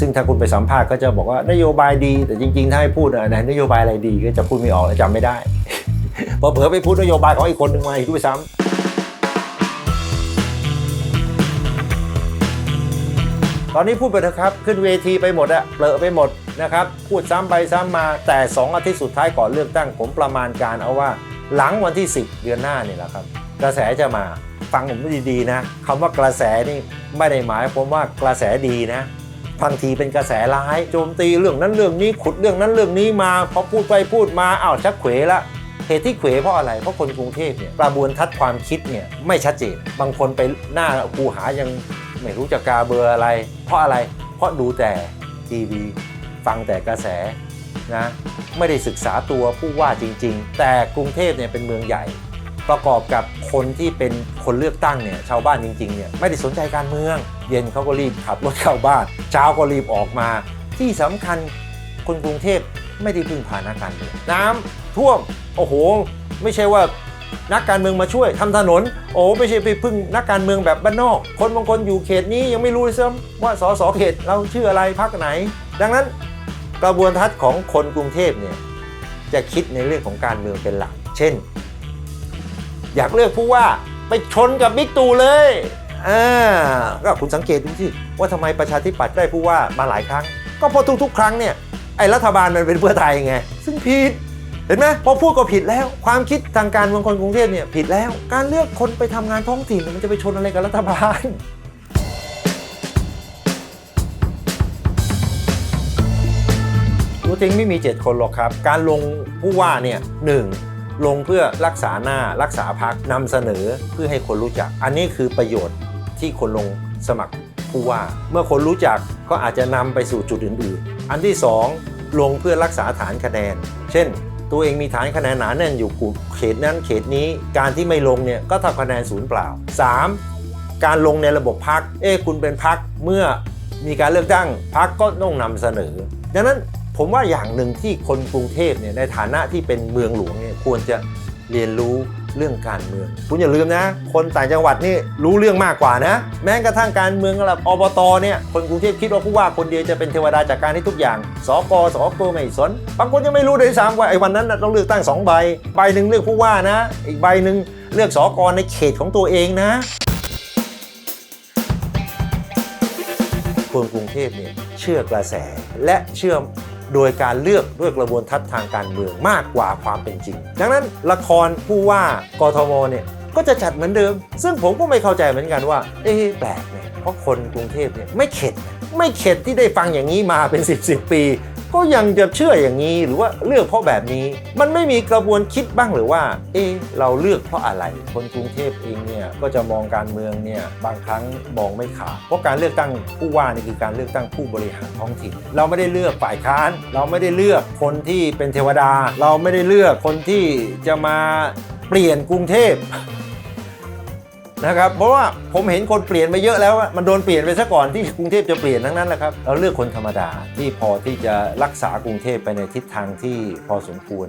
ซึ่งถ้าคุณไปสัมภาษณ์ก็จะบอกว่านโยบายดี แต่จริงๆ ถ้าให้พูดอะนนโยบายอะไรดีก็จะพูดไม่ออกและจำไม่ได้ พอเผลอไปพูดนโยบายของอีกคนหนึ่งมาอีกด้วยซ้ำตอนนี้พูดไปเถอะครับ ขึ้นเวทีไปหมดอะเปลอะไปหมดนะครับ พูดซ้ำไปซ้ำมาแต่ 2 อาทิตย์สุดท้ายก่อนเลือกตั้งผมประมาณการเอาว่า หลังวันที่ 10 เดือนหน้านี่แหละครับ กระแสจะมาฟังผมดีๆนะคำว่ากระแสนี่ไม่ได้หมายผมว่ากระแสดีนะ บางทีเป็นกระแสร้ายโจมตีเรื่องนั้นเรื่องนี้ขุดเรื่องนั้นเรื่องนี้มาพอพูดไปพูดมาอ้าวชักเขวละเหตุที่เขวเพราะอะไร เพราะคนกรุงเทพเนี่ยกระบวนทัศน์ความคิดเนี่ยไม่ชัดเจน บางคนไปหน้าคูหายังไม่รู้จะกาเบอร์อะไร เพราะอะไร เพราะดูแต่ทีวีฟังแต่กระแสนะไม่ได้ศึกษาตัวผู้ว่าจริง ๆ แต่กรุงเทพเนี่ยเป็นเมืองใหญ่ ประกอบกับคนที่เป็นคนเลือกตั้งเนี่ยชาวบ้านจริงๆเนี่ยไม่ได้สนใจการเมือง เย็นเขาก็รีบขับรถเข้าบ้าน เช้าก็รีบออกมา ที่สำคัญคนกรุงเทพไม่ได้พึ่งพานักการเมืองน้ำท่วมโอ้โห ไม่ใช่ว่านักการเมืองมาช่วยทำถนน โอ้ไม่ใช่ไปพึ่งนักการเมืองแบบบ้านนอก คนบางคนอยู่เขตนี้ยังไม่รู้เลยซ้ำว่าสสเขตเราชื่ออะไรพักไหน ดังนั้นกระบวนทัศน์ของคนกรุงเทพเนี่ยจะคิดในเรื่องของการเมืองเป็นหลัก เช่น อยากเลือกผู้ว่าไปชนกับบิ๊กตู่เลย อ่าก็คุณสังเกตดูสิว่าทำไมประชาธิปัตย์ได้ผู้ว่ามาหลายครั้ง ก็เพราะทุกๆ ครั้งเนี่ยไอ้รัฐบาลมันเป็นเพื่อไทยไง ซึ่งผิดเห็นไหมพอพูดก็ผิดแล้ว ความคิดทางการเมืองคนกรุงเทพเนี่ยผิดแล้ว การเลือกคนไปทำงานท้องถิ่นมันจะไปชนอะไรกับรัฐบาลตัวจริงไม่มี 7 คนหรอกครับ การลงผู้ว่าเนี่ยหนึ่งลงเพื่อรักษาหน้ารักษาพักนำเสนอเพื่อให้คนรู้จัก อันนี้คือประโยชน์ ที่คนลงสมัครผู้ว่า เมื่อคนรู้จักก็อาจจะนำไปสู่จุดอื่นๆ อันที่ 2 ลงเพื่อรักษาฐานคะแนน เช่น ตัวเองมีฐานคะแนนหนาแน่นอยู่กลุ่มเขตนั้นเขตนี้การที่ไม่ลงเนี่ยก็ทำคะแนนศูนย์เปล่า 3. การลงในระบบพักเอ้คุณเป็นพักเมื่อมีการเลือกตั้งพักก็ต้องนำเสนอ ดังนั้นผมว่าอย่างหนึ่งที่คนกรุงเทพเนี่ยในฐานะที่เป็นเมืองหลวงเนี่ยควรจะเรียนรู้ เรื่องการเมือง คุณอย่าลืมนะ คนต่างจังหวัดนี่รู้เรื่องมากกว่านะ แม้กระทั่งการเมืองระดับอบตเนี่ยคนกรุงเทพคิดว่าผู้ว่าคนเดียวจะเป็นเทวดาจากการให้ทุกอย่าง สกสกไม่สน บางคนยังไม่รู้เลยซ้ำว่าไอ้วันนั้นต้องเลือกตั้งสองใบ ใบหนึ่งเลือกผู้ว่านะ อีกใบหนึ่งเลือกสกในเขตของตัวเองนะคนกรุงเทพเนี่ยเชื่อกระแสและเชื่อ โดยการเลือกด้วยกระบวนทัศน์ทางการเมืองมากกว่าความเป็นจริง ดังนั้นละครผู้ว่ากทมเนี่ยก็จะจัดเหมือนเดิม ซึ่งผมก็ไม่เข้าใจเหมือนกันว่า เอ๊ะแปลกเนี่ยเพราะคนกรุงเทพเนี่ยไม่เข็ด ไม่เข็ดที่ได้ฟังอย่างนี้มาเป็น 10บสปี ก็ยังจะเชื่ออย่างนี้หรือว่าเลือกเพราะแบบนี้ มันไม่มีกระบวนคิดบ้างหรือว่า เอ๊เราเลือกเพราะอะไร คนกรุงเทพเองเนี่ยก็จะมองการเมืองเนี่ยบางครั้งมองไม่ขาดเพราะการเลือกตั้งผู้ว่านี่คือการเลือกตั้งผู้บริหารท้องถิ่น เราไม่ได้เลือกฝ่ายค้าน เราไม่ได้เลือกคนที่เป็นเทวดา เราไม่ได้เลือกคนที่จะมาเปลี่ยนกรุงเทพ นะครับเพราะว่าผมเห็นคนเปลี่ยนไปเยอะแล้วมันโดนเปลี่ยนไปซะก่อนที่กรุงเทพจะเปลี่ยนทั้งนั้นแหละครับเราเลือกคนธรรมดาที่พอที่จะรักษากรุงเทพไปในทิศทางที่พอสมควร